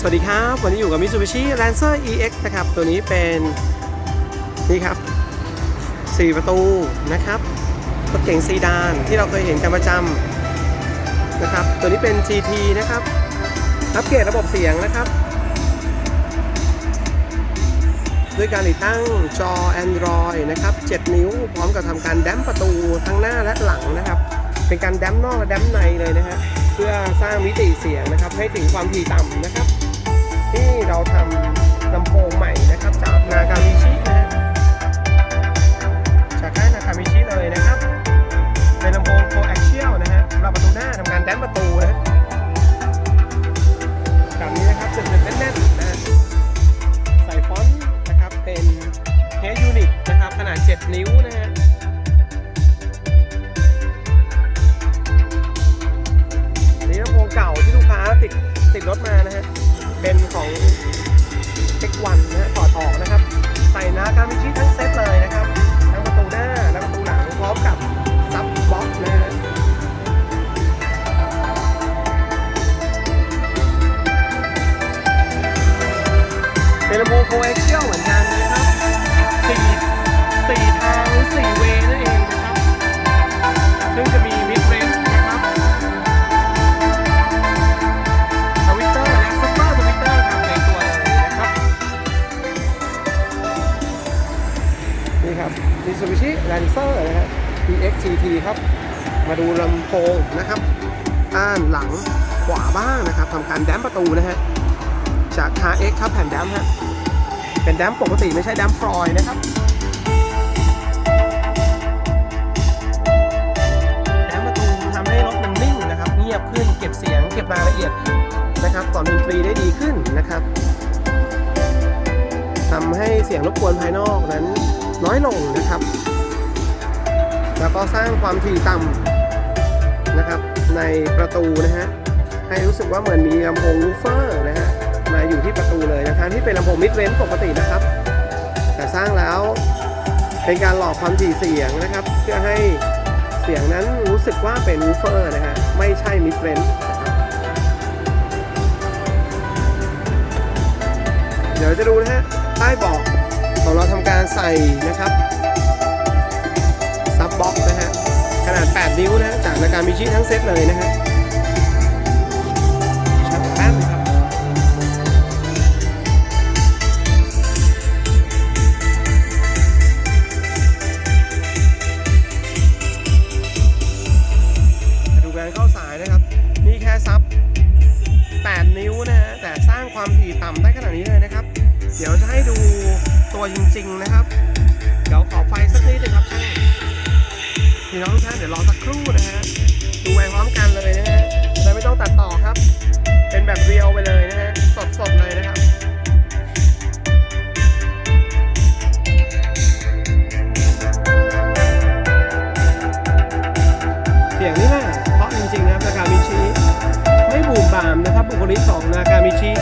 สวัสดีครับ วันนี้อยู่กับ Mitsubishi Lancer EX นะครับ ตัวนี้เป็นนี่ครับ 4 ประตูนะครับรถเก๋งซีดานที่เราเคยเห็นกันประจำนะครับ ตัวนี้เป็น GT นะครับอัปเกรดระบบเสียงนะครับ ด้วยการติดตั้งจอ Android นะครับ 7 นิ้ว พร้อมกับทำการแดมประตูทั้งหน้าและหลังนะครับ เป็นการแดมนอกและแดมในเลยนะฮะเพื่อสร้างมิติเสียงนะครับ ให้ถึงความถี่ต่ำนะครับ โพงใหม่นะครับจากนากามิชินะฮะจากค่ายนากามิชิเลยนะครับ เป็นลำโพงโคแอคเชียลนะฮะสำหรับประตูหน้าทำการแดมประตูนะฮะแบบนี้นะครับสึกๆแน่นๆนะฮะใส่ฟอนต์นะครับเป็นเฮดยูนิตนะครับขนาด 7 นิ้วนะฮะอันนี้ลำโพงเก่าที่ลูกค้าติดติดรถมานะฮะเป็นของ วันะฮะถอดออกนะครับ ใส่นาการมิชิทั้งเซตเลยนะครับ ทั้งประตูหน้าและประตูหลังพร้อมกับซับบ็อกนะฮะเป็นลำโพงโคเอ็กเชียลเหมือนกันนะครับสี่สี่ทางสี่เว นี่ครับ Mitsubishi Lancer นะฮะ EXGT ครับ มาดูลำโพงนะครับด้านหลังขวาบ้างนะครับทำการแดมประตูนะฮะ จาก HX ครับแผ่นแดมฮะ เป็นแดมปกติไม่ใช่แดมฟลอยนะครับแดมประตูทำให้รถมันนิ่งนะครับ เงียบขึ้นเก็บเสียงเก็บรายละเอียดนะครับต่อนดนตรีได้ดีขึ้นนะครับทำให้เสียงรบกวนภายนอกนั้น น้อยลงนะครับ แล้วก็สร้างความถี่ต่ำนะครับ ในประตูนะฮะให้รู้สึกว่าเหมือนมีลำโพงวูฟเฟอร์นะฮะมาอยู่ที่ประตูเลยนะครับ ที่เป็นลำโพงมิดเรนปกตินะครับ แต่สร้างแล้วเป็นการหลอกความถี่เสียงนะครับ เพื่อให้เสียงนั้นรู้สึกว่าเป็นวูฟเฟอร์นะฮะไม่ใช่มิดเรนนะครับเดี๋ยวจะดูนะฮะใต้เบอก ของเราทำการใส่นะครับซับบ็อกนะฮะขนาด 8 นิ้วนะจากนาการมิชิทั้งเซตเลยนะฮะชัดแบรับมาดูการเข้าสายนะครับ นี่แค่ซับ 8 นิ้วนะฮะ แต่สร้างความถี่ต่ำได้ขนาดนี้เลยนะครับ เดี๋ยวจะให้ดู ตัวจริง ๆ นะครับ เดี๋ยวขอไฟสักนิดนึงครับช่างพี่น้องทุกท่านเดี๋ยวรอสักครู่นะฮะดูไปพร้อมกันเลยนะฮะและไม่ต้องตัดต่อครับ เป็นแบบเรียวไปเลยนะฮะสดๆเลยนะครับเสียงนี่แหละเพราะจริงๆนะครับนาคามิชิไม่บูมบามนะครับบุคลิกของนาคามิชิ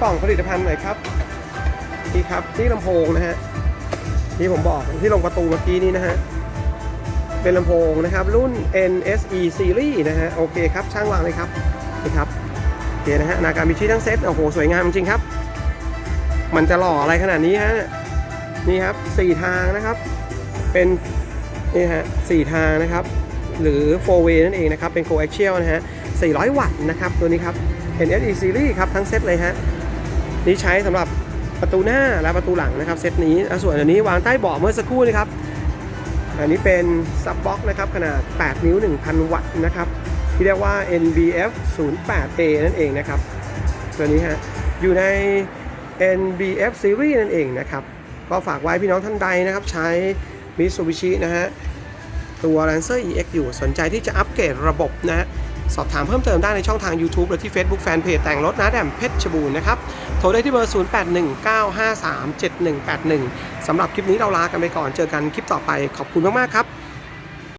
กล่องผลิตภัณฑ์หน่อยครับนี่ครับที่ลำโพงนะฮะที่ผมบอกที่ลงประตูเมื่อกี้นี้นะฮะเป็นลำโพงนะครับ รุ่น NSE Series นะฮะโอเคครับช่างวางเลยครับนี่ครับโอเคนะฮะนาการมิชิทั้งเซตโอ้โหสวยงามจริงครับ มันจะหล่ออะไรขนาดนี้ฮะนี่ครับสี่ทางนะครับเป็นนี่ฮะสี่ทางนะครับ หรือ4 way นั่นเองนะครับ เป็น coaxial นะฮะ400 วัตต์นะครับ ตัวนี้ครับ NSE series ครับ ทั้งเซตเลยฮะ นี่ใช้สำหรับประตูหน้าและประตูหลังนะครับเซตนี้ส่วนอันนี้วางใต้เบาะเมื่อสักครู่นะครับ อันนี้เป็นซับบ็อกนะครับขนาด 8 นิ้ว 1,000 วัตต์นะครับที่เรียกว่า NBF 08A นั่นเองนะครับ ตัวนี้ฮะอยู่ใน NBF Series นั่นเองนะครับ ก็ฝากไว้พี่น้องท่านใดนะครับ ใช้ Mitsubishi นะฮะตัว Lancer EX อยู่สนใจที่จะอัปเกรดระบบนะฮะ สอบถามเพิ่มเติมได้ในช่องทาง YouTube หรือที่ Facebook Fanpage แต่งรถนะแดมเพชรบูรณ์นะครับ โทรได้ที่เบอร์ 0819537181สำหรับคลิปนี้เราลากันไปก่อนเจอกันคลิปต่อไปขอบคุณมากๆครับ